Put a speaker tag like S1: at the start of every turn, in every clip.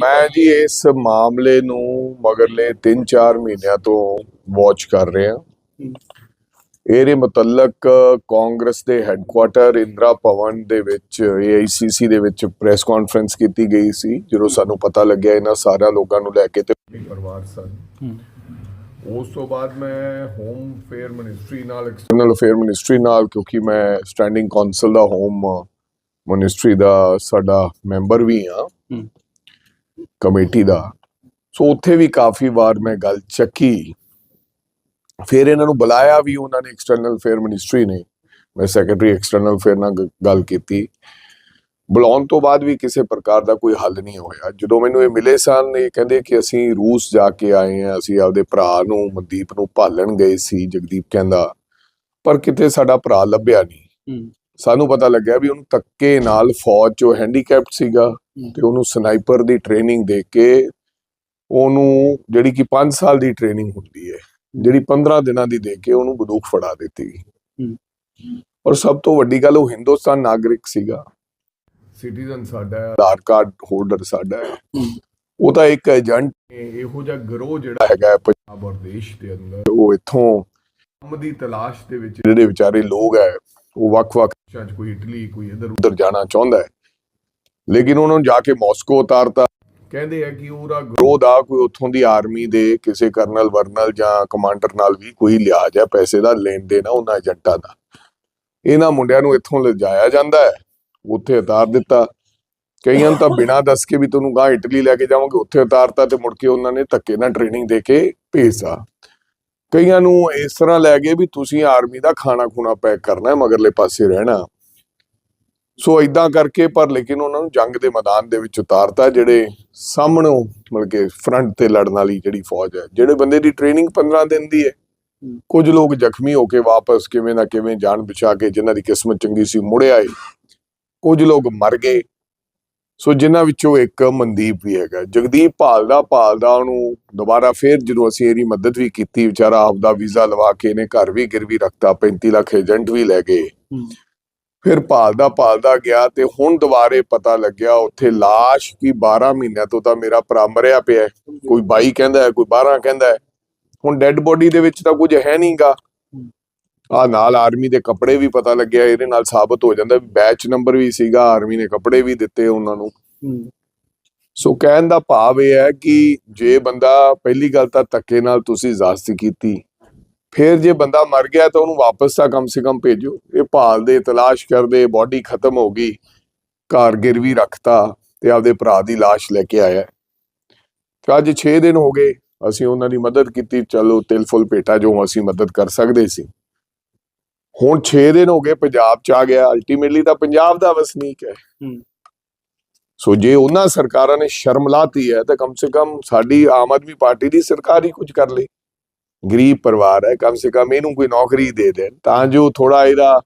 S1: ਮੈਂ ਜੀ ਇਸ ਮਾਮਲੇ ਨੂੰ ਮਗਰਲੇ 3-4 ਮਹੀਨਿਆਂ ਤੋਂ ਵਾਚ ਕਰ ਰਿਹਾ। ਇਹਦੇ ਮੁਤਲਕ ਕਾਂਗਰਸ ਦੇ ਹੈੱਡਕੁਆਟਰ ਇੰਦਰਾ ਭਵਨ ਦੇ ਵਿੱਚ ਏਆਈਸੀਸੀ ਦੇ ਵਿੱਚ ਪ੍ਰੈਸ ਕਾਨਫਰੰਸ ਕੀਤੀ ਗਈ ਸੀ ਜਦੋਂ ਸਾਨੂੰ ਪਤਾ ਲੱਗਿਆ ਇਹਨਾਂ ਸਾਰਿਆਂ ਲੋਕਾਂ ਨੂੰ ਲੈ ਕੇ ਤੇ ਪਰਿਵਾਰ ਸਨ। ਉਸ ਤੋਂ ਬਾਅਦ ਮੈਂ ਹੋਮ ਫੇਅਰ ਮਿਨਿਸਟਰੀ ਨਾਲ ਐਕਸਟਰਨਲ ਅਫੇਅਰ ਮਿਨਿਸਟਰੀ ਨਾਲ ਕਿਉਂਕਿ ਮੈਂ ਸਟੈਂਡਿੰਗ ਕਾਉਂਸਲ ਦਾ ਹੋਮ ਮਿਨਿਸਟਰੀ ਦਾ ਸਾਡਾ ਮੈਂਬਰ ਵੀ ਹੂੰ। ਕਮੇਟੀ ਦਾ। ਸੋ ਉੱਥੇ ਵੀ ਕਾਫੀ ਵਾਰ ਮੈਂ ਗੱਲ ਚੱਕੀ। ਫਿਰ ਇਹਨਾਂ ਨੂੰ ਬੁਲਾਇਆ ਵੀ, ਉਹਨਾਂ ਨੇ ਐਕਸਟਰਨਲ ਅਫੇਅਰ ਮਿਨਿਸਟਰੀ ਨੇ, ਮੈਂ ਸੈਕਟਰੀ ਐਕਸਟਰਨਲ ਅਫੇਅਰ ਨਾਲ ਗੱਲ ਕੀਤੀ। ਬੁਲਾਉਣ ਤੋਂ ਬਾਅਦ ਵੀ ਕਿਸੇ ਪ੍ਰਕਾਰ ਦਾ ਕੋਈ ਹੱਲ ਨਹੀਂ ਹੋਇਆ। ਜਦੋਂ ਮੈਨੂੰ ਇਹ ਮਿਲੇ ਸਨ, ਇਹ ਕਹਿੰਦੇ ਕਿ ਅਸੀਂ ਰੂਸ ਜਾ ਕੇ ਆਏ ਹਾਂ, ਅਸੀਂ ਆਪਦੇ ਭਰਾ ਨੂੰ, ਮਨਦੀਪ ਨੂੰ ਭਾਲਣ ਗਏ ਸੀ, ਜਗਦੀਪ ਕਹਿੰਦਾ, ਪਰ ਕਿਤੇ ਸਾਡਾ ਭਰਾ ਲੱਭਿਆ ਨਹੀਂ। ਸਾਨੂੰ ਪਤਾ ਲੱਗਿਆ ਵੀ ਉਹਨੂੰ ਧੱਕੇ ਨਾਲ ਫੌਜ ਚੋਂ ਹੈਂਡੀਕੈਪਟ ਸੀਗਾ ਤੇ ਉਹਨੂੰ ਸਨਾਈਪਰ ਦੀ ਟ੍ਰੇਨਿੰਗ ਦੇ ਕੇ ਉਹਨੂੰ ਜਿਹੜੀ ਕਿ 5 ਸਾਲ ਦੀ ਟ੍ਰੇਨਿੰਗ ਹੁੰਦੀ ਹੈ ਜਿਹੜੀ 15 ਦਿਨਾਂ ਦੀ ਦੇ ਕੇ ਉਹਨੂੰ ਬੰਦੂਕ ਫੜਾ ਦਿੱਤੀ। ਔਰ ਸਭ ਤੋਂ ਵੱਡੀ ਗੱਲ ਉਹ ਹਿੰਦੁਸਤਾਨ ਨਾਗਰਿਕ ਸੀਗਾ। ਸਿਟੀਜ਼ਨ ਸਾਡਾ ਹੈ। ਆਧਾਰ ਕਾਰਡ ਹੋਲਡਰ ਸਾਡਾ ਹੈ। ਉਹ ਤਾਂ ਇੱਕ ਏਜੰਟ ਇਹੋ ਜਿਹਾ ਗਰੋਹ ਜਿਹੜਾ ਹੈਗਾ ਪੰਜਾਬ ਔਰ ਦੇਸ਼ ਦੇ ਅੰਦਰ ਉਹ ਇੱਥੋਂ ਕੰਮ ਦੀ ਤਲਾਸ਼ ਦੇ ਵਿੱਚ ਜਿਹੜੇ ਵਿਚਾਰੇ ਲੋਕ ਹੈ ਉਹ ਵੱਖ-ਵੱਖ ਦੇਸ਼ਾਂ ਕੋਈ ਇਟਲੀ, ਕੋਈ ਇੱਧਰ ਉੱਧਰ ਜਾਣਾ ਚਾਹੁੰਦਾ ਹੈ। ਲੇਕਿਨ ਉਹਨਾਂ ਨੂੰ ਜਾ ਕੇ ਮਾਸਕੋ ਉਤਾਰਤਾ। ਕਹਿੰਦੇ ਆ ਕਿ ਉਹਦਾ ਗਰੋਹ ਦਾ ਕੋਈ ਉੱਥੋਂ ਦੀ ਆਰਮੀ ਦੇ ਕਿਸੇ ਕਰਨਲ, ਵਰਨਲ ਜਾਂ ਕਮਾਂਡਰ ਨਾਲ ਵੀ ਕੋਈ ਲਿਹਾਜ਼ ਹੈ। ਪੈਸੇ ਦਾ ਲੈਣ ਦੇਣ ਆ ਉਹਨਾਂ ਏਜੰਟਾਂ ਦਾ। ਇਹਨਾਂ ਮੁੰਡਿਆਂ ਨੂੰ ਇੱਥੋਂ ਲਿਜਾਇਆ ਜਾਂਦਾ ਹੈ। ਉੱਥੇ ਉਤਾਰ ਦਿੱਤਾ। ਕਈਆਂ ਤਾਂ ਬਿਨਾਂ ਦੱਸ ਕੇ ਵੀ ਤੁਹਾਨੂੰ ਗਾਂ ਇਟਲੀ ਲੈ ਕੇ ਜਾਵਾਂਗੇ, ਉੱਥੇ ਉਤਾਰਤਾ ਤੇ ਮੁੜ ਕੇ ਉਹਨਾਂ ਨੇ ਧੱਕੇ ਨਾਲ ਟ੍ਰੇਨਿੰਗ ਦੇ ਕੇ ਭੇਜਤਾ। ਕਈਆਂ ਨੂੰ ਇਸ ਤਰ੍ਹਾਂ ਲੈ ਗਏ ਵੀ ਤੁਸੀਂ ਆਰਮੀ ਦਾ ਖਾਣਾ ਖੁਣਾ ਪੈਕ ਕਰਨਾ ਹੈ ਮਗਰਲੇ ਪਾਸੇ ਰਹਿਣਾ। ਸੋ ਇਦਾਂ ਕਰਕੇ ਪਰ ਲੇਕਿਨ ਉਹਨਾਂ ਨੂੰ ਜੰਗ ਦੇ ਮੈਦਾਨ ਦੇ ਵਿੱਚ ਉਤਾਰਤਾ ਜਿਹੜੇ ਸਾਹਮਣੋਂ ਮਤਲਬ ਕਿ ਫਰੰਟ ਤੇ ਲੜਨ ਵਾਲੀ ਜਿਹੜੀ ਫੌਜ ਹੈ ਜਿਹੜੇ ਬੰਦੇ ਦੀ ਟ੍ਰੇਨਿੰਗ 15 ਦਿਨ ਦੀ ਹੈ। ਕੁਝ ਲੋਕ ਜ਼ਖਮੀ ਹੋ ਕੇ ਵਾਪਸ ਕਿਵੇਂ ਨਾ ਕਿਵੇਂ ਜਾਨ ਬਚਾ ਕੇ ਜਿਨ੍ਹਾਂ ਦੀ ਕਿਸਮਤ ਚੰਗੀ ਸੀ ਮੁੜੇ ਆਏ। ਕੁਝ ਲੋਕ ਮਰ ਗਏ। ਸੋ ਜਿਨ੍ਹਾਂ ਵਿੱਚੋਂ ਇੱਕ ਮਨਦੀਪ ਵੀ ਹੈਗਾ। ਜਗਦੀਪ ਭਾਲਦਾ ਭਾਲਦਾ ਉਹਨੂੰ ਦੁਬਾਰਾ ਫੇਰ ਜਦੋਂ ਅਸੀਂ ਇਹਦੀ ਮਦਦ ਵੀ ਕੀਤੀ ਵਿਚਾਰਾ ਆਪਦਾ ਵੀਜ਼ਾ ਲਵਾ ਕੇ ਇਹਨੇ ਘਰ ਵੀ ਗਿਰਵੀ ਰੱਖਤਾ 35 ਲੱਖ ਏਜੰਟ ਵੀ ਲੈ ਗਏ। ਫਿਰ ਭਾਲਦਾ ਭਾਲਦਾ ਗਿਆ ਤੇ ਹੁਣ ਦੁਬਾਰੇ ਪਤਾ ਲੱਗਿਆ ਉੱਥੇ লাশ ਕੀ 12 ਮਹੀਨਿਆਂ ਤੋਂ ਤਾਂ ਮੇਰਾ ਭਰਾ ਮਰਿਆ ਪਿਆ। ਕੋਈ 22 ਕਹਿੰਦਾ ਹੈ ਕੋਈ 12 ਕਹਿੰਦਾ ਹੈ। ਹੁਣ ਡੈੱਡ ਬੋਡੀ ਦੇ ਵਿੱਚ ਤਾਂ ਕੁਝ ਹੈ ਨਹੀਂਗਾ ਆ ਨਾਲ ਆਰਮੀ ਦੇ ਕੱਪੜੇ ਵੀ ਪਤਾ ਲੱਗਿਆ ਇਹਦੇ ਨਾਲ ਸਾਬਤ ਹੋ ਜਾਂਦਾ ਬੈਚ ਨੰਬਰ ਵੀ ਸੀਗਾ ਆਰਮੀ ਨੇ ਕੱਪੜੇ ਵੀ ਦਿੱਤੇ ਉਹਨਾਂ ਨੂੰ। ਸੋ ਕਹਿਣ ਦਾ ਭਾਵ ਇਹ ਹੈ ਕਿ ਜੇ ਬੰਦਾ ਪਹਿਲੀ ਗੱਲ ਤਾਂ ਧੱਕੇ ਨਾਲ ਤੁਸੀਂ ਜ਼ਾਸਤੀ ਕੀਤੀ ਫਿਰ ਜੇ ਬੰਦਾ ਮਰ ਗਿਆ ਤਾਂ ਉਹਨੂੰ ਵਾਪਸ ਤਾਂ ਕਮ ਸੇ ਕਮ ਭੇਜੋ। ਇਹ ਭਾਲਦੇ ਤਲਾਸ਼ ਕਰਦੇ ਬਾਡੀ ਖਤਮ ਹੋ ਗਈ ਘਰ ਗਿਰਵੀ ਰੱਖਤਾ ਤੇ ਆਪਦੇ ਭਰਾ ਦੀ লাশ ਲੈ ਕੇ ਆਇਆ। ਤੇ ਅੱਜ 6 ਦਿਨ ਹੋ ਗਏ ਅਸੀਂ ਉਹਨਾਂ ਦੀ ਮਦਦ ਕੀਤੀ ਚਲੋ ਤਿਲ ਫੁੱਲ ਭੇਟਾ ਜੋ ਅਸੀਂ ਮਦਦ ਕਰ ਸਕਦੇ ਸੀ। ਹੁਣ 6 ਦਿਨ ਹੋ ਗਏ ਪੰਜਾਬ ਚ ਆ ਗਿਆ ਅਲਟੀਮੇਟਲੀ ਤਾਂ ਪੰਜਾਬ ਦਾ ਵਸਨੀਕ ਹੈ। ਸੋ ਜੇ ਉਹਨਾਂ ਸਰਕਾਰਾਂ ਨੇ ਸ਼ਰਮ ਲਾਤੀ ਹੈ ਤਾਂ ਕਮ ਸੇ ਕਮ ਸਾਡੀ ਆਮ ਆਦਮੀ ਪਾਰਟੀ ਦੀ ਸਰਕਾਰ ਹੀ ਕੁਝ ਕਰ ਲੇ। ਗਰੀਬ ਪਰਿਵਾਰ ਹੈ ਕਮ ਸੇ ਕਮ ਇਹਨੂੰ ਕੋਈ ਨੌਕਰੀ ਦੇ ਦੇਣ ਤਾਂ ਜੋ ਥੋੜਾ ਇਹਦਾ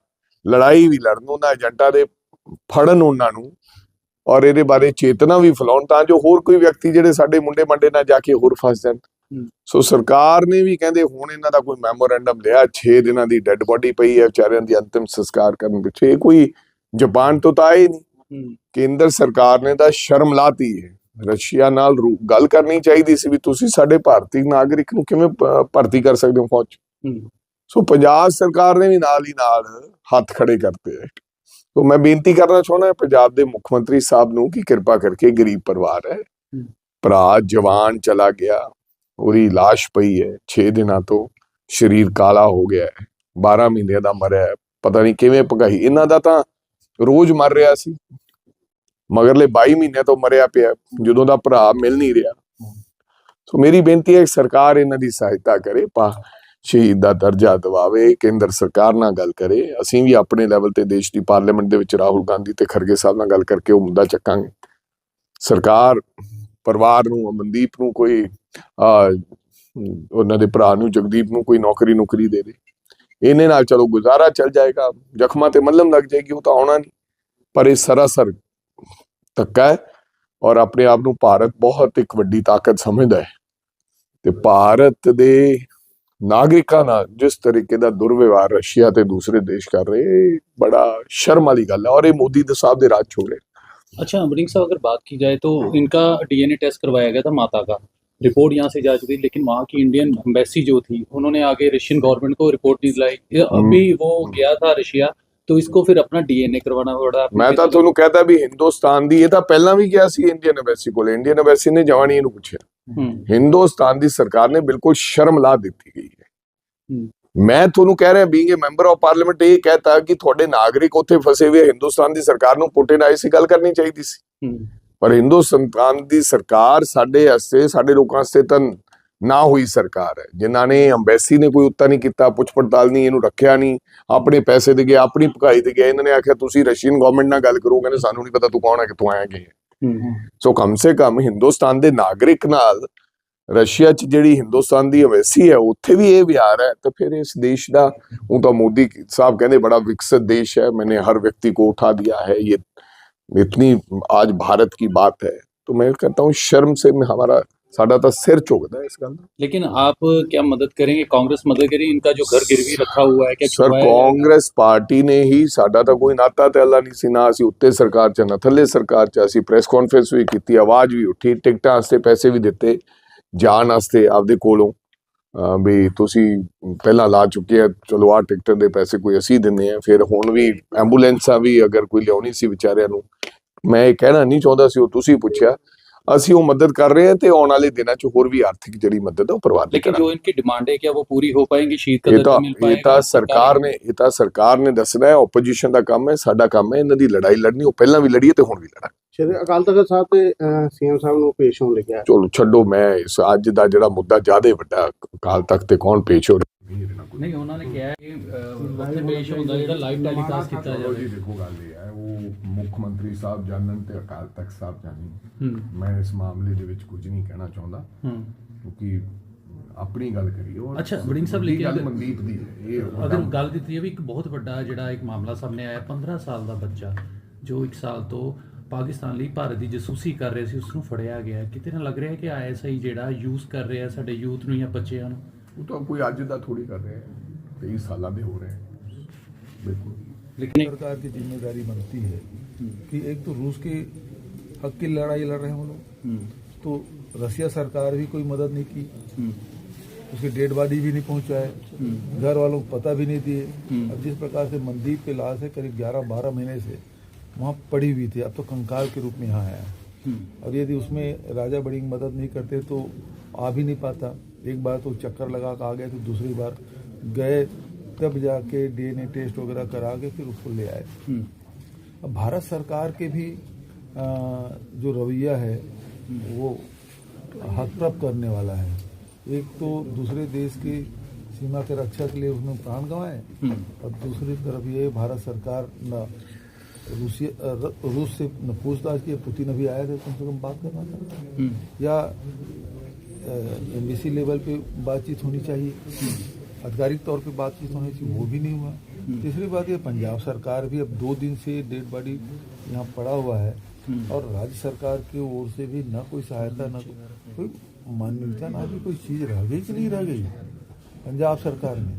S1: ਲੜਾਈ ਵੀ ਲੜਨ ਉਹਨਾਂ ਏਜੰਟਾਂ ਦੇ ਫੜਨ ਉਹਨਾਂ ਨੂੰ ਔਰ ਇਹਦੇ ਬਾਰੇ ਚੇਤਨਾ ਵੀ ਫੈਲਾਉਣ ਤਾਂ ਜੋ ਹੋਰ ਕੋਈ ਵਿਅਕਤੀ ਜਿਹੜੇ ਸਾਡੇ ਮੁੰਡੇ ਮੰਡੇ ਨਾਲ ਜਾ ਕੇ ਹੋਰ ਫਸ ਜਾਣ। ਸੋ ਸਰਕਾਰ ਨੇ ਵੀ ਕਹਿੰਦੇ ਹੁਣ ਇਹਨਾਂ ਦਾ ਕੋਈ ਮੈਮੋਰੈਂਡਮ ਲਿਆ 6 ਦਿਨਾਂ ਦੀ ਡੈੱਡ ਬੋਡੀ ਪਈ ਹੈ ਵਿਚਾਰਿਆਂ ਦੀ ਅੰਤਿਮ ਸੰਸਕਾਰ ਕਰਨ ਪਿੱਛੇ ਇਹ ਕੋਈ ਜਾਪਾਨ ਤੋਂ ਤਾਂ ਆਏ ਨਹੀਂ। ਕੇਂਦਰ ਸਰਕਾਰ ਨੇ ਤਾਂ ਸ਼ਰਮ ਲਾਤੀ ਹੈ। ਰਸ਼ੀਆ ਨਾਲ ਗੱਲ ਕਰਨੀ ਚਾਹੀਦੀ ਸੀ ਵੀ ਤੁਸੀਂ ਸਾਡੇ ਭਾਰਤੀ ਨਾਗਰਿਕ ਨੂੰ ਕਿਵੇਂ ਭਰਤੀ ਕਰ ਸਕਦੇ ਹੋ ਫੌਜ ਸੋ ਪੰਜਾਬ ਸਰਕਾਰ ਨੇ ਵੀ ਨਾਲ ਹੀ ਨਾਲ ਹੱਥ ਖੜੇ ਕਰਤੇ ਹੈ ਸੋ ਮੈਂ ਬੇਨਤੀ ਕਰਨਾ ਚਾਹੁੰਦਾ ਹਾਂ ਪੰਜਾਬ ਦੇ ਮੁੱਖ ਮੰਤਰੀ ਸਾਹਿਬ ਨੂੰ ਕਿ ਕਿਰਪਾ ਕਰਕੇ ਗਰੀਬ ਪਰਿਵਾਰ ਹੈ। ਭਰਾ ਜਵਾਨ ਚਲਾ ਗਿਆ। ਉਹਦੀ লাশ ਪਈ ਹੈ 6 ਦਿਨਾਂ ਤੋਂ ਸਰੀਰ ਕਾਲਾ ਹੋ ਗਿਆ ਹੈ 12 ਮਹੀਨੇ ਦਾ ਮਰਿਆ ਹੈ, ਪਤਾ ਨਹੀਂ ਕਿਵੇਂ ਭਗਾਈ, ਇਹਨਾਂ ਦਾ ਤਾਂ ਰੋਜ਼ ਮਰ ਰਿਹਾ ਸੀ, ਮਗਰਲੇ 22 ਮਹੀਨੇ ਤੋਂ ਮਰਿਆ ਪਿਆ, ਜਦੋਂ ਦਾ ਭਰਾ ਮਿਲ ਨਹੀਂ ਰਿਹਾ। ਸੋ ਮੇਰੀ ਬੇਨਤੀ ਹੈ ਕਿ ਸਰਕਾਰ ਇਹਨਾਂ ਦੀ ਸਹਾਇਤਾ ਕਰੇ, ਪਾ ਸ਼ਹੀਦ ਦਾ ਦਰਜਾ ਦਿਵਾਵੇ, ਕੇਂਦਰ ਸਰਕਾਰ ਨਾਲ ਗੱਲ ਕਰੇ, ਅਸੀਂ ਵੀ ਆਪਣੇ ਲੈਵਲ ਤੇ ਦੇਸ਼ ਦੀ ਪਾਰਲੀਮੈਂਟ ਦੇ ਵਿੱਚ ਰਾਹੁਲ ਗਾਂਧੀ ਤੇ ਖਰਗੇ ਸਾਹਿਬ ਨਾਲ ਗੱਲ ਕਰਕੇ ਉਹ ਮੁੱਦਾ ਚੱਕਾਂਗੇ। ਸਰਕਾਰ, ਪਰਿਵਾਰ ਨੂੰ, ਅਮਨਦੀਪ ਨੂੰ ਕੋਈ ਉਹਨਾਂ ਦੇ ਭਰਾ ਨੂੰ ਜਗਦੀਪ ਨੂੰ ਕੋਈ ਨੌਕਰੀ ਨੌਕਰੀ ਦੇ ਦੇ ਇਹਨੇ ਨਾਲ ਚਲੋ ਗੁਜ਼ਾਰਾ ਚੱਲ ਜਾਏਗਾ ਜ਼ਖਮਾਂ ਤੇ ਮੱਲਮ ਲੱਗ ਜਾਏਗੀ ਉਹ ਤਾਂ ਆਉਣਾ ਨਹੀਂ ਪਰ ਇਹ ਸਰਾਸਰ ਧੱਕਾ ਹੈ ਔਰ ਆਪਣੇ ਆਪ ਨੂੰ ਭਾਰਤ ਬਹੁਤ ਇੱਕ ਵੱਡੀ ਤਾਕਤ ਸਮਝਦਾ ਹੈ ਤੇ ਭਾਰਤ ਦੇ ਨਾਗਰਿਕਾਂ ਨਾਲ ਜਿਸ ਤਰੀਕੇ ਦਾ ਦੁਰਵਿਵਹਾਰ ਰਸ਼ੀਆ ਤੇ ਦੂਸਰੇ ਦੇਸ਼ ਕਰ ਰਹੇ ਇਹ ਬੜਾ ਸ਼ਰਮ ਵਾਲੀ ਗੱਲ ਹੈ ਔਰ ਇਹ ਮੋਦੀ ਦੇ ਸਾਹਿਬ ਦੇ ਰਾਜ ਛੋੜੇ
S2: अच्छा अमरिंग साहब अगर बात की जाए तो इनका डीएनए टेस्ट करवाया गया था माता का रिपोर्ट यहाँ से जा चुकी थी लेकिन वहाँ की इंडियन एम्बेसी जो थी उन्होंने आगे रशियन गवर्नमेंट को रिपोर्ट नहीं दिलाई ये अभी वो गया था रशिया तो इसको फिर अपना डीएनए करवाना पड़ा
S1: ਮੈਂ ਤਾਂ ਤੁਹਾਨੂੰ ਕਹਤਾ ਵੀ ਹਿੰਦੁਸਤਾਨ ਦੀ ਇਹ ਤਾਂ ਪਹਿਲਾਂ ਵੀ ਗਿਆ ਸੀ ਇੰਡੀਅਨ ਐਮਬੈਸੀ ਕੋਲ ਇੰਡੀਅਨ ਐਮਬੈਸੀ ਨੇ ਜਵਾਨੀ ਇਹਨੂੰ ਪੁੱਛਿਆ
S2: हम्म,
S1: ਹਿੰਦੁਸਤਾਨ ਦੀ ਸਰਕਾਰ ਨੇ ਬਿਲਕੁਲ ਸ਼ਰਮ ਲਾ ਦਿੱਤੀ ਗਈ ਹੈ
S2: ਹੂੰ।
S1: ਮੈਂ ਤੁਹਾਨੂੰ ਕਹਿ ਰਿਹਾ being a member of parliament ਇਹ ਕਹਤਾ ਕਿ ਤੁਹਾਡੇ ਨਾਗਰਿਕ ਉੱਥੇ ਫਸੇ ਹੋਏ ਆ, ਹਿੰਦੁਸਤਾਨ ਦੀ ਸਰਕਾਰ ਨੂੰ ਪੁੱਟੇ ਨਾ ਸੀ ਗੱਲ ਕਰਨੀ ਚਾਹੀਦੀ ਸੀ ਪਰ ਹਿੰਦੂ ਸੰਤਾਨ ਦੀ ਸਰਕਾਰ ਸਾਡੇ ਅਸੇ ਸਾਡੇ ਲੋਕਾਂ ਸੇ ਤਾਂ ਨਾ ਹੋਈ ਸਰਕਾਰ ਹੈ। ਜਿਨ੍ਹਾਂ ਨੇ ਐਮਬੈਸੀ ਨੇ ਕੋਈ ਉੱਤਾ ਨਹੀਂ ਕੀਤਾ ਪੁੱਛ ਪੜਤਾਲ ਨਹੀਂ ਇਹਨੂੰ ਰੱਖਿਆ ਨਹੀਂ ਆਪਣੇ ਪੈਸੇ ਦੇ ਗਿਆ ਆਪਣੀ ਭਕਾਈ ਦੇ ਗਿਆ ਇਹਨਾਂ ਨੇ ਆਖਿਆ ਤੁਸੀਂ ਰਸ਼ੀਅਨ ਗਵਰਨਮੈਂਟ ਨਾਲ ਗੱਲ ਕਰੋ ਕਹਿੰਦੇ ਸਾਨੂੰ ਨਹੀਂ ਪਤਾ ਤੂੰ ਕੌਣ ਹੈ ਕਿੱਥੋਂ ਆਇਆ ਕੀ ਸੋ ਕਮ ਸੇ ਕਮ ਹਿੰਦੁਸਤਾਨ ਦੇ ਨਾਗਰਿਕ ਨਾਲ ਰਸ਼ੀਆ 'ਚ ਜਿਹੜੀ ਹਿੰਦੁਸਤਾਨ ਦੀ ਐਮਬੈਸੀ ਹੈ ਉੱਥੇ ਵੀ ਇਹ ਵਿਹਾਰ ਹੈ ਤਾਂ ਫਿਰ ਇਸ ਦੇਸ਼ ਦਾ ਉਹ ਤਾਂ ਮੋਦੀ ਸਾਹਿਬ ਕਹਿੰਦੇ ਬੜਾ ਵਿਕਸਿਤ ਦੇਸ਼ ਹੈ ਮੈਨੇ ਹਰ ਵਿਅਕਤੀ ਕੋ ਉਠਾ ਦਿਆ ਹੈ ਇਹ इतनी आज भारत की बात है तो मैं कहता हूँ शर्म से मैं हमारा साडा ਤਾਂ ਸਿਰ ਝੁਕਦਾ ਹੈ ਇਸ ਗੱਲ ਦਾ
S2: लेकिन आप क्या मदद करेंगे कांग्रेस मदद करेगी इनका जो घर गिरवी रखा हुआ है क्या
S1: ਸਰ
S2: छुड़वाया जाएगा?
S1: ਕਾਂਗਰਸ ਪਾਰਟੀ ਨੇ ਹੀ ਸਾਡਾ ਤਾਂ ਕੋਈ ਨਾਤਾ ਤੇ ਅੱਲਾ ਨਹੀਂ ਸੀ ਨਾ ਅਸੀਂ ਉੱਤੇ ਸਰਕਾਰ ਚ ਨਾ ਥੱਲੇ ਸਰਕਾਰ ਚ ਅਸੀਂ ਪ੍ਰੈਸ ਕਾਨਫਰੰਸ ਵੀ ਕੀਤੀ ਆਵਾਜ਼ ਵੀ ਉੱਠੀ ਟਿਕਟਾਂ ਵਾਸਤੇ ਪੈਸੇ ਵੀ ਦਿੱਤੇ ਜਾਣ ਵਾਸਤੇ ਆਪਦੇ ਕੋਲੋਂ ਅਹ ਵੀ ਤੁਸੀਂ ਪਹਿਲਾਂ ਲਾ ਚੁੱਕੇ ਆ ਚਲੋ ਆ ਟਿਕਟ ਦੇ ਪੈਸੇ ਕੋਈ ਅਸੀਂ ਦਿੰਦੇ ਆ ਫਿਰ ਹੁਣ ਵੀ ਐਂਬੂਲੈਂਸਾਂ ਵੀ ਅਗਰ ਕੋਈ ਲਿਆਉਣੀ ਸੀ ਵਿਚਾਰਿਆਂ ਨੂੰ ਮੈਂ ਇਹ ਕਹਿਣਾ ਨਹੀਂ ਚਾਹੁੰਦਾ ਸੀ ਉਹ ਤੁਸੀਂ ਪੁੱਛਿਆ। ਅਸੀਂ ਉਹ ਮਦਦ ਕਰ ਰਹੇ ਹਾਂ ਤੇ ਆਉਣ ਵਾਲੇ ਦਿਨਾਂ 'ਚ ਹੋਰ ਵੀ ਆਰਥਿਕ ਜਿਹੜੀ ਮਦਦ ਉਹ
S2: ਪਰਿਵਾਰ ਲੇਕਿਨ ਜੋ ਇਨਕੀ ਡਿਮਾਂਡ ਹੈ ਕਿ ਉਹ ਪੂਰੀ ਹੋ ਪਾਏਗੀ
S1: ਸ਼ਹੀਦ
S2: ਕਦਰ
S1: ਮਿਲ
S2: ਪਾਏਗਾ।
S1: ਇਹ ਤਾਂ ਸਰਕਾਰ ਨੇ ਇਹ ਤਾਂ ਸਰਕਾਰ ਨੇ ਦੱਸਣਾ ਹੈ ਆਪੋਜੀਸ਼ਨ ਦਾ ਕੰਮ ਹੈ ਸਾਡਾ ਕੰਮ ਹੈ ਇਹਨਾਂ ਦੀ ਲੜਾਈ ਲੜਨੀ ਉਹ ਪਹਿਲਾਂ ਵੀ ਲੜੀਏ ਤੇ ਹੁਣ ਵੀ ਲੜਾਂਗੇ।
S3: ਸ਼੍ਰੀ ਅਕਾਲ ਤਖਤ ਸਾਹਿਬ ਤੇ ਸੀਐਮ ਸਾਹਿਬ ਨੂੰ ਪੇਸ਼ ਹੋਣ ਲੱਗਿਆ।
S1: ਚਲੋ ਛੱਡੋ ਮੈਂ ਅੱਜ ਦਾ ਜਿਹੜਾ ਮੁੱਦਾ ਜ਼ਿਆਦਾ ਵੱਡਾ ਅਕਾਲ ਤਖਤ ਤੇ ਕੌਣ ਪੇਸ਼ ਹੋ ਰਿਹਾ?
S2: ਨਹੀਂ ਉਹਨਾਂ ਨੇ ਕਿਹਾ ਕਿ ਉੱਥੇ ਪੇਸ਼ ਹੁੰਦਾ ਜਿਹੜਾ ਲਾਈਵ ਟੈਲੀਕਾਸਟ ਕੀਤਾ ਜਾਵੇ।
S1: ਦੇਖੋ ਗੱਲ ਇਹ ਹੈ ਉਹ ਮੁੱਖ ਮੰਤਰੀ ਸਾਹਿਬ ਜਾਣਨ ਤੇ ਅਕਾਲ ਤਖਤ ਸਾਹਿਬ ਜਾਣਨ।
S2: ਹੂੰ।
S1: ਮੈਂ ਇਸ ਮਾਮਲੇ ਦੇ ਵਿੱਚ ਕੁਝ ਨਹੀਂ ਕਹਿਣਾ ਚਾਹੁੰਦਾ।
S2: ਹੂੰ।
S1: ਕਿਉਂਕਿ ਆਪਣੀ ਗੱਲ ਕਰੀਏ ਔਰ
S2: ਅੱਛਾ, ਵੜਿੰਗ ਸਾਹਿਬ
S1: ਦੂਜੀ
S2: ਲੇਕਿਨ
S1: ਗੱਲ
S2: ਅਗਰ-
S1: ਮਨਦੀਪ ਦੀ ਹੈ ਇਹ ਉਹਦਾ-
S4: ਅਗਰ ਗੱਲ ਕੀਤੀ ਜਾਵੇ ਇੱਕ ਬਹੁਤ ਵੱਡਾ ਜਿਹੜਾ ਇੱਕ ਮਾਮਲਾ ਸਾਹਮਣੇ ਆਇਆ 15 ਸਾਲ ਦਾ ਬੱਚਾ ਜੋ 1 ਸਾਲ ਤੋਂ ਪਾਕਿਸਤਾਨ ਲਈ ਭਾਰਤ ਦੀ ਜਸੂਸੀ ਕਰ ਰਿਹਾ ਸੀ ਉਸ ਨੂੰ ਫੜਿਆ ਗਿਆ ਕਿਤੇ ਨਾ ਲੱਗ ਰਿਹਾ ਕਿ ਆਈਐਸਆਈ ਜਿਹੜਾ ਯੂਜ਼ ਕਰ ਰਿਹਾ ਸਾਡੇ ਯੂਥ ਨੂੰ ਜਾਂ ਬੱਚਿਆਂ ਨੂੰ?
S1: वो तो कोई आजिदा थोड़ी कर रहे हैं। तेईस साल में हो रहे हैं। बिल्कुल।
S2: लेकिन
S5: सरकार की ज़िम्मेदारी बनती है कि एक तो रूस के हक की लड़ाई लड़ रहे हैं वो लोग।
S2: हम्म।
S5: तो रसिया सरकार भी कोई मदद नहीं की।
S2: हम्म।
S5: उसकी डेड बॉडी भी नहीं पहुँचाए।
S2: हम्म।
S5: घर वालों को पता भी नहीं दिए। अब जिस प्रकार से मंदीप के लाश है करीब 11-12 महीने से वहाँ पड़ी हुई थी। अब तो कंकाल के रूप में यहाँ आया और यदि उसमें राजा बड़िंग मदद नहीं करते तो आ भी नहीं पाता। एक बार तो चक्कर लगा कर आ गए तो दूसरी बार गए तब जाके डीएनए टेस्ट वगैरह करा के फिर उसको ले आए।
S2: हम्म,
S5: अब भारत सरकार के भी जो रवैया है वो हकप्रप करने वाला है। एक तो दूसरे देश की सीमा के रक्षा के लिए उसने प्राण गंवाए
S2: हम्म,
S5: और दूसरी तरफ़ ये भारत सरकार न रूसी रूस से पूछताछ की पुतिन अभी आए थे कम से कम बात करना था
S2: हम्म,
S5: या एमबीसी लेवल पे बातचीत होनी चाहिए। आधिकारिक तौर पे बातचीत होनी चाहिए वो भी नहीं हुआ। तीसरी बात ये पंजाब सरकार भी अब दो दिन से डेड बॉडी यहाँ पड़ा हुआ है। और राज्य सरकार की ओर से भी ना कोई सहायता ना कोई मान्यता ना भी कोई चीज़ रह गई कि नहीं रह गई? पंजाब सरकार में।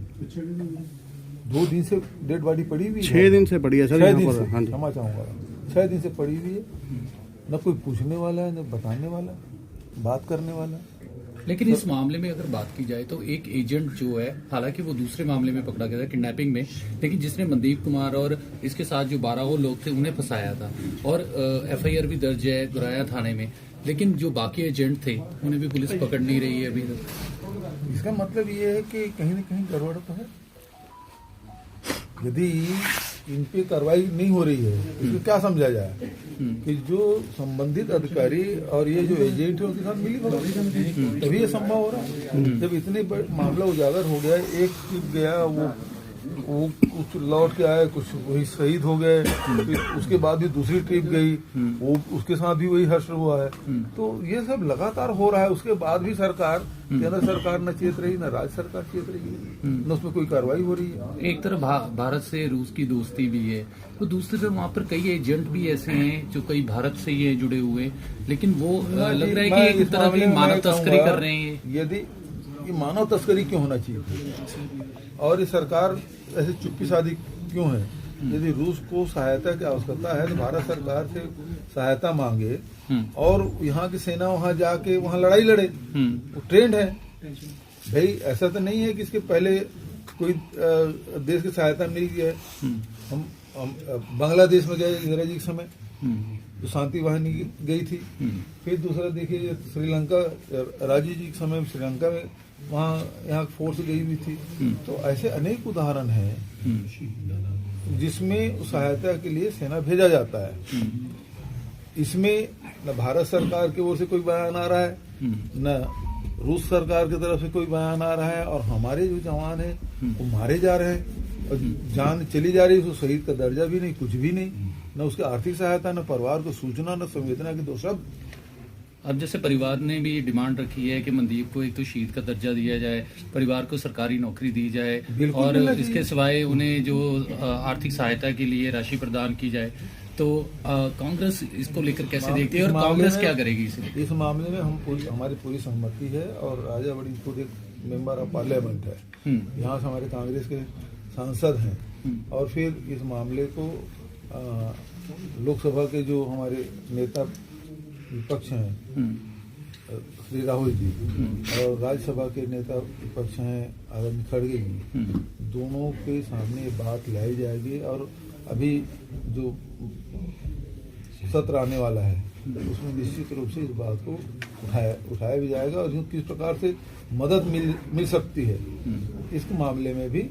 S5: दो दिन से डेड बॉडी पड़ी हुई है।
S3: छह दिन से पड़ी है सर
S5: दिन से।
S3: हाँ जी।
S5: क्षमा चाहूँगा। छह दिन से पड़ी हुई है। न कोई पूछने वाला है न बताने वाला बात करने वाला है।
S4: लेकिन इस मामले में अगर बात की जाए तो एक एजेंट जो है हालाँकि वो दूसरे मामले में पकड़ा गया था किडनैपिंग में लेकिन जिसने मनदीप कुमार और इसके साथ जो बारह वो लोग थे उन्हें फंसाया था और एफआईआर भी दर्ज है गुराया थाने में। लेकिन जो बाकी एजेंट थे उन्हें भी पुलिस पकड़ नहीं रही है अभी तक।
S5: इसका मतलब ये है कि कहीं ना कहीं गड़बड़ तो है। यदि इन पे कार्रवाई नहीं हो रही है इसको क्या समझा जाए कि जो संबंधित अधिकारी और ये जो एजेंट है उनके साथ मिली भगत तभी ये संभव हो रहा है जब इतने बड़े मामला उजागर हो गया एक टिप गया वो वो कुछ लौट के आए कुछ वही शहीद हो गए फिर उसके बाद भी दूसरी ट्रिप गई वो उसके साथ भी वही हश्र हुआ है। तो ये सब लगातार हो रहा है उसके बाद भी सरकार केंद्र सरकार न चेत रही न राज्य सरकार चेत रही है न उसमें कोई कार्रवाई हो रही है।
S4: एक तरफ़ भा, भारत से रूस की दोस्ती भी है तो दूसरी तरफ़ वहाँ पर कई एजेंट भी ऐसे हैं जो कई भारत से ही जुड़े हुए लेकिन वो लग रहा है कि एक तरह
S5: मामले
S4: मानव तस्करी कर रहे हैं।
S5: यदि मानव तस्करी क्यों होना चाहिए? और ये सरकार ऐसे चुप्पी सादी क्यों है? यदि रूस को सहायता की आवश्यकता है तो भारत सरकार से सहायता मांगे
S2: हम्म।
S5: और यहाँ की सेना वहाँ जाके वहाँ लड़ाई लड़े।
S2: हम्म।
S5: वो ट्रेंड है। भाई ऐसा तो नहीं है कि इसके पहले कोई देश की सहायता मिल गई है। हम, हम बांग्लादेश में गए इंदिरा जी के समय। तो शांति वाहिनी गई थी। फिर दूसरा देखिए श्रीलंका राजीव जी के समय श्रीलंका में वहाँ यहाँ फोर्स गई हुई थी। तो ऐसे अनेक उदाहरण हैं जिसमें सहायता के लिए सेना भेजा जाता है। इसमें न भारत सरकार की ओर से कोई बयान आ रहा है न रूस सरकार की तरफ़ से कोई बयान आ रहा है और हमारे जो जवान है वो मारे जा रहे हैं। और जान चली जा रही है उसको शहीद का दर्जा भी नहीं कुछ भी नहीं। न उसकी आर्थिक सहायता न परिवार को सूचना न संवेदना के दो शब्द
S2: अब जैसे परिवार ने भी डिमांड रखी है कि मनदीप को एक तो शहीद का दर्जा दिया जाए परिवार को सरकारी नौकरी दी जाए और इसके सिवाय उन्हें जो आर्थिक सहायता के लिए राशि प्रदान की जाए। तो कांग्रेस इसको लेकर कैसे देखती है और कांग्रेस क्या करेगी इसे
S5: इस मामले में हम पूरी हमारी पूरी सहमति है और राजा बड़ी खुद एक मेंबर ऑफ़ पार्लियामेंट है।
S2: हम्म।
S5: यहाँ से हमारे कांग्रेस के सांसद हैं। और फिर इस मामले को लोकसभा के जो हमारे नेता विपक्ष हैं।
S2: हम्म।
S5: श्री राहुल जी। और राज्यसभा के नेता विपक्ष हैं आदरणीय खड़गे जी।
S2: हम्म।
S5: दोनों के सामने बात लाई जाएगी और अभी जो सत्र आने वाला है उसमें निश्चित रूप से इस बात को उठाया उठाया भी जाएगा और किस प्रकार से मदद मिल मिल सकती है इस मामले में भी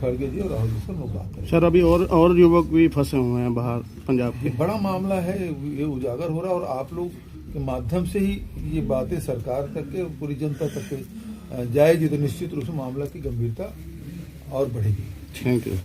S5: खड़गे जी और राहुल जी से हम लोग बात करेंगे
S3: सर अभी और और युवक भी फंसे हुए हैं बाहर पंजाब
S5: ये
S3: के
S5: बड़ा मामला है ये उजागर हो रहा है और आप लोग के माध्यम से ही ये बातें सरकार तक के पूरी जनता तक के अ, जाएगी तो निश्चित रूप से मामला की गंभीरता और बढ़ेगी
S3: थैंक यू